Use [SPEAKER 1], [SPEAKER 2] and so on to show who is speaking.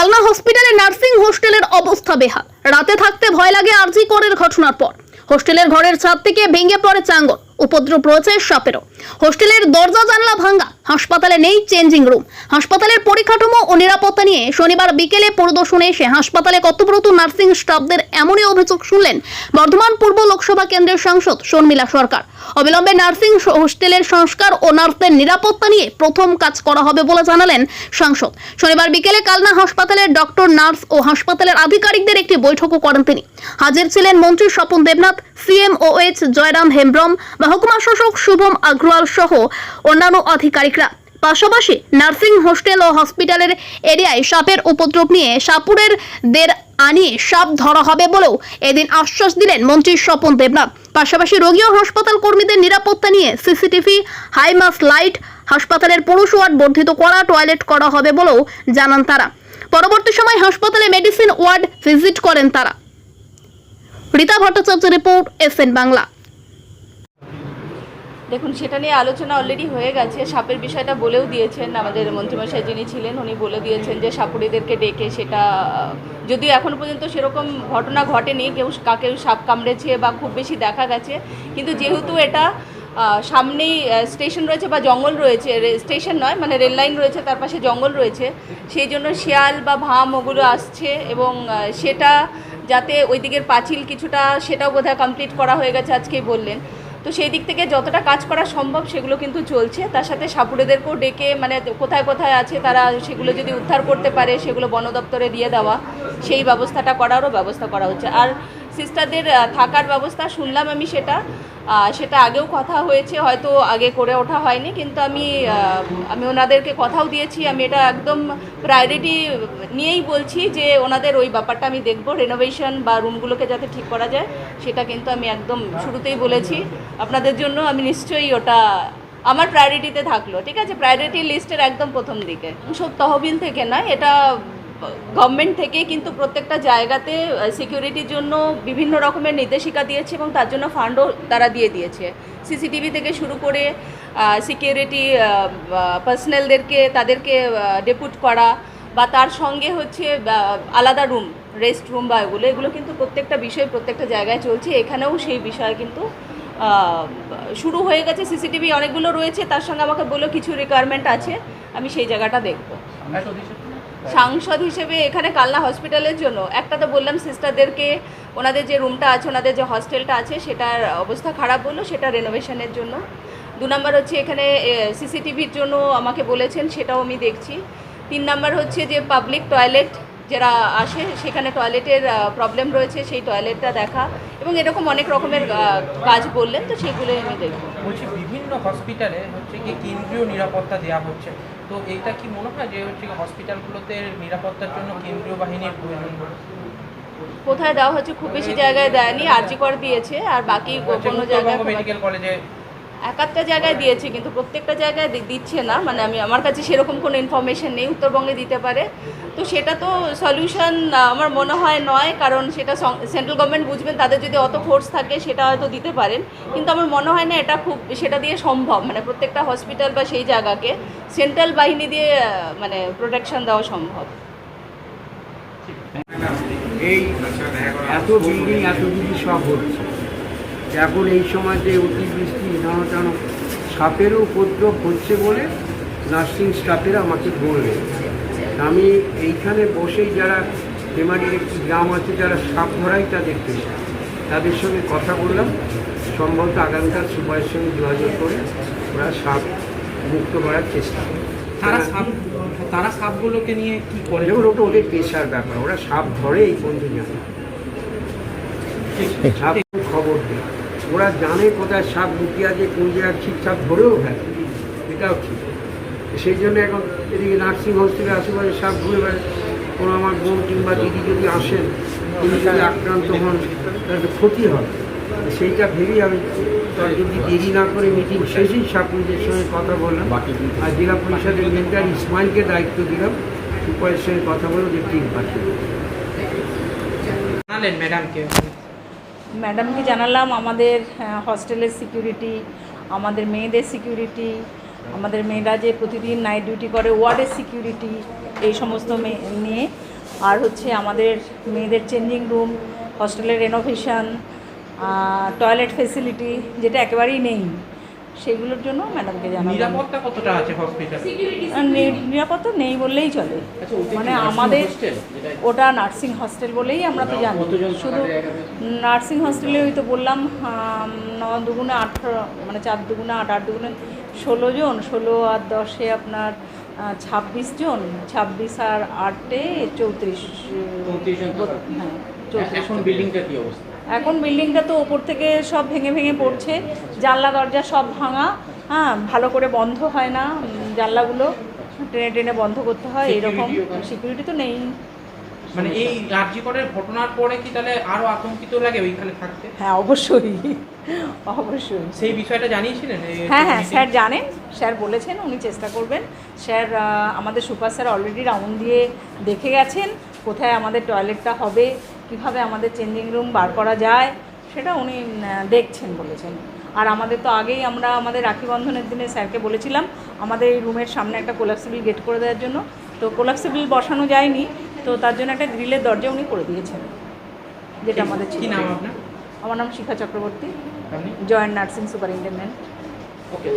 [SPEAKER 1] কালনা হসপিটালে নার্সিং হোস্টেলের অবস্থা বেহাল। রাতে থাকতে ভয় লাগে আরজি করের ঘটনার পর। হোস্টেলের ঘরের ছাদ থেকে ভেঙে পড়ে চাঙ্গর উপদ্রব রয়েছে সাপেরও। হোস্টেলের দরজা, জানলা ভাঙ্গা হাসপাতালে নেই চেঞ্জিং রুম। হাসপাতালের পরিকাঠামো ও নিরাপত্তা নিয়ে শনিবার বিকেলে পরিদর্শনে এসে হাসপাতালে কর্তব্যরত নার্সিং স্টাফদের এমনই অভিযোগ শুনলেন বর্ধমান পূর্ব লোকসভা কেন্দ্রের সাংসদ শর্মিলা সরকার। অবিলম্বে নার্সিং হোস্টেলের সংস্কার ও নার্সদের নিরাপত্তা নিয়ে প্রথম কাজ করা হবে বলে জানালেন সাংসদ। শনিবার বিকেলে কালনা হাসপাতালের ডক্টর, নার্স ও হাসপাতালের আধিকারিকদের একটি বৈঠকও করেন তিনি। হাজির ছিলেন মন্ত্রী স্বপন দেবনাথ, সিএমওএইচ জয়রাম হেমব্রম মহকুমা শাসক শুভম আগ্রওয়াল সহ অন্যান্য আধিকারিকরা। পাশাপাশি নার্সিং হোস্টেল ও হসপিটালের এরিয়ায় সাপের উপদ্রব নিয়ে সাপুরের দের আনিয়ে সাপ ধরা হবে বলেও এদিন আশ্বাস দিলেন মন্ত্রী স্বপন দেবনাথ। পাশাপাশি রোগী ও হাসপাতাল কর্মীদের নিরাপত্তা নিয়ে সিসিটিভি, হাইমাস লাইট, হাসপাতালের পুরুষ ওয়ার্ড বর্ধিত করা টয়লেট করা হবে বলেও জানান তারা। পরবর্তী সময় হাসপাতালে মেডিসিন ওয়ার্ড ভিজিট করেন তারা। Rita Bhattacharya report SN Bangla.
[SPEAKER 2] দেখুন, সেটা নিয়ে আলোচনা অলরেডি হয়ে গেছে। সাপের বিষয়টা বলেও দিয়েছেন আমাদের মন্ত্রীমশাই, যিনি ছিলেন, উনি বলে দিয়েছেন যে সাপুড়িদেরকে ডেকে সেটা যদিও এখনও পর্যন্ত সেরকম ঘটনা ঘটেনি, কেউ কাকে সাপ কামড়েছে বা খুব বেশি দেখা গেছে। কিন্তু যেহেতু এটা সামনেই স্টেশন রয়েছে বা জঙ্গল রয়েছে স্টেশন নয় মানে রেল লাইন রয়েছে, তার পাশে জঙ্গল রয়েছে, সেই জন্য শিয়াল বা ভাম ওগুলো আসছে এবং সেটা যাতে ওই দিকের পাঁচিল কিছুটা, সেটাও বোধহয় কমপ্লিট করা হয়ে গেছে, আজকেই বললেন। তো সেই দিক থেকে যতটা কাজ করা সম্ভব সেগুলো কিন্তু চলছে। তার সাথে সাপুড়েদেরকেও ডেকে মানে কোথায় কোথায় আছে তারা সেগুলো যদি উদ্ধার করতে পারে, সেগুলো বন দপ্তরে দিয়ে দেওয়া, সেই ব্যবস্থাটা করারও ব্যবস্থা করা হচ্ছে। আর সিস্টারদের থাকার ব্যবস্থা শুনলাম আমি সেটা। সেটা আগেও কথা হয়েছে, হয়তো আগে করে ওঠা হয়নি, কিন্তু আমি আমি ওনাদেরকে কথাও দিয়েছি, আমি এটা একদম প্রায়োরিটি নিয়েই বলছি যে ওনাদের ওই ব্যাপারটা আমি দেখব রেনোভেশন বা রুমগুলোকে যাতে ঠিক করা যায়, সেটা কিন্তু আমি একদম শুরুতেই বলেছি। আপনাদের জন্য আমি নিশ্চয়ই ওটা আমার প্রায়োরিটিতে থাকল, ঠিক আছে? প্রায়োরিটি লিস্টের একদম প্রথম দিকে। সব তহবিল থেকে নয় এটা গভর্নমেন্ট থেকে কিন্তু প্রত্যেকটা জায়গাতে সিকিউরিটির জন্য বিভিন্ন রকমের নির্দেশিকা দিয়েছে এবং তার জন্য ফান্ডও তারা দিয়ে দিয়েছে। সিসিটিভি থেকে শুরু করে সিকিউরিটি পার্সোনালদেরকে তাদেরকে ডেপুট করা বা তার সঙ্গে হচ্ছে আলাদা রুম রেস্ট রুম বা এগুলো এগুলো কিন্তু প্রত্যেকটা বিষয় প্রত্যেকটা জায়গায় চলছে। এখানেও সেই বিষয় কিন্তু শুরু হয়ে গেছে। সিসিটিভি অনেকগুলো রয়েছে, তার সঙ্গে আমাকে বলল কিছু রিকোয়ারমেন্ট আছে, আমি সেই জায়গাটা দেখব। সাংসদ হিসেবে এখানে কালনা হসপিটালের জন্য। একটা তো বললাম সিস্টারদেরকে, ওনাদের যে রুমটা আছে, ওনাদের যে হস্টেলটা আছে, সেটার অবস্থা খারাপ বলল, সেটা রেনোভেশনের জন্য। দু নম্বর হচ্ছে এখানে সিসিটিভির জন্য আমাকে বলেছেন, সেটাও আমি দেখছি। তিন নম্বর হচ্ছে যে পাবলিক টয়লেট যারা আসে, সেখানে টয়লেটের প্রবলেম রয়েছে, সেই টয়লেটটা দেখা। এবং এরকম অনেক রকমের কাজ বললেন, তো সেগুলোই আমি দেখব।
[SPEAKER 3] বলছি, বিভিন্ন হসপিটালে হচ্ছে কি কেন্দ্রীয় নিরাপত্তা দেওয়া হচ্ছে। তো এইটা কি মনে হয় যে হচ্ছে হসপিটালগুলোতে নিরাপত্তার জন্য কেন্দ্রীয় বাহিনীর প্রয়োজন?
[SPEAKER 2] কোথায় দেওয়া হচ্ছে খুব বেশি জায়গায় দেয়নি আর্জি কর দিয়েছে আর বাকি কোনো জায়গায়
[SPEAKER 3] মেডিকেল কলেজে
[SPEAKER 2] এক একটা জায়গায় দিয়েছে কিন্তু প্রত্যেকটা জায়গায় দিচ্ছে না। মানে আমি আমার কাছে সেরকম কোনো ইনফরমেশন নেই উত্তরবঙ্গে দিতে পারে। তো সেটা তো সলিউশন আমার মনে হয় নয় কারণ সেটা সেন্ট্রাল গভর্নমেন্ট বুঝবেন তাদের যদি অত ফোর্স থাকে সেটা হয়তো দিতে পারেন। কিন্তু আমার মনে হয় না এটা খুব সেটা দিয়ে সম্ভব। মানে প্রত্যেকটা হসপিটাল বা সেই জায়গাকে সেন্ট্রাল বাহিনী দিয়ে মানে প্রোটেকশন দেওয়া সম্ভব।
[SPEAKER 4] এই এত বিল্ডিং এত কিছু সব হচ্ছে। এখন এই সময় সময়তে অতিবৃষ্টি টানো টানো সাপেরও উপদ্রব হচ্ছে বলে নার্সিং স্টাফেরা আমাকে বললেন। আমি এইখানে বসেই যারা ফেমারির একটি গ্রাম আছে যারা সাপ ধরাই তাদের পেশা তাদের সঙ্গে কথা বললাম। সম্ভবত আগামীকাল সুপারের সঙ্গে যোগাযোগ করে ওরা সাপ মুক্ত করার চেষ্টা করবে।
[SPEAKER 3] তারা সাপ তারা সাপগুলোকে নিয়ে কি করে?
[SPEAKER 4] যেমন ওটা ওদের পেশার ব্যাপার। ওরা সাপ ধরে এই পর্যন্ত জানে সাপ খবর দেয়। ওরা জানে কোথায় সাপ লুকিয়ে আছে কোন জায়গায় ঠিকঠাক ধরেও ফেলে। এটাও ঠিক। সেই জন্য এখন এদিকে নার্সিং হোস্টেলে আশেপাশে সাপ ঘুরে বেড়ায়। কোনো আমার বোন কিংবা দিদি যদি আসেন তিনি যদি আক্রান্ত হন তাহলে ক্ষতি হবে। সেইটা ভেবেই আমি যদি দেরি না করে মিটিং শেষেই সাপুরদের সঙ্গে কথা বললাম। আর জেলা পরিষদের মেন্টার ইসমাইলকে দায়িত্ব দিলাম। সুপারের সঙ্গে কথা বলে যে ঠিক পাঠিয়ে
[SPEAKER 3] ম্যাডামকে
[SPEAKER 5] ম্যাডামকে জানালাম, আমাদের হস্টেলের সিকিউরিটি আমাদের মেয়েদের সিকিউরিটি আমাদের মেয়েরা যে প্রতিদিন নাইট ডিউটি করে, ওয়ার্ডের সিকিউরিটি এই সমস্ত নিয়ে। আর হচ্ছে আমাদের মেয়েদের চেঞ্জিং রুম হস্টেলের রেনোভেশন টয়লেট ফেসিলিটি যেটা একেবারেই নেই। সেগুলোর জন্য ম্যাডামকে জানালাম।
[SPEAKER 3] নিরাপত্তা কতটা আছে হসপিটালে
[SPEAKER 5] নিরাপত্তা নেই বললেই চলে। মানে আমাদের ওটা নার্সিং হস্টেল বলেই আমরা তো জানি। শুধু নার্সিং হস্টেলে ওই তো বললাম ন দুগুণে আঠারো মানে চার দুগুণে আট আট দুগুণে ষোলো জন ষোলো আর দশে আপনার ছাব্বিশ জন ছাব্বিশ আর আটে চৌত্রিশ
[SPEAKER 6] চৌত্রিশ জন
[SPEAKER 5] হ্যাঁ
[SPEAKER 6] এখন বিল্ডিংটা কি অবস্থা?
[SPEAKER 5] এখন বিল্ডিংটা তো ওপর থেকে সব ভেঙে ভেঙে পড়ছে জানলা দরজা সব ভাঙা হ্যাঁ ভালো করে বন্ধ হয় না জানলাগুলো টেনে টেনে বন্ধ করতে হয় এরকম সিকিউরিটি তো নেই।
[SPEAKER 3] মানে এই আরজিকরের ঘটনার পরে কি তাহলে আরও আতঙ্কিত লাগে ওইখানে থাকতে?
[SPEAKER 5] হ্যাঁ অবশ্যই অবশ্যই।
[SPEAKER 3] সেই বিষয়টা জানিয়েছিলেন?
[SPEAKER 5] হ্যাঁ হ্যাঁ স্যার জানেন স্যার বলেছেন উনি চেষ্টা করবেন। স্যার আমাদের সুপার স্যার অলরেডি রাউন্ড দিয়ে দেখে গেছেন কোথায় আমাদের টয়লেটটা হবে কীভাবে আমাদের চেঞ্জিং রুম বার করা যায় সেটা উনি দেখছেন বলেছেন। আর আমাদের তো আগেই আমরা আমাদের রাখি বন্ধনের দিনে স্যারকে বলেছিলাম আমাদের এই রুমের সামনে একটা কোলাপসিবল গেট করে দেওয়ার জন্য। তো কোলাপসিবল বসানো যায়নি তো তার জন্য একটা গ্রিলের দরজা উনি করে দিয়েছেন যেটা আমাদের ছিল
[SPEAKER 3] নাম আপনার?
[SPEAKER 5] আমার নাম Shikha Chakraborty joint nursing superintendent.
[SPEAKER 6] Okay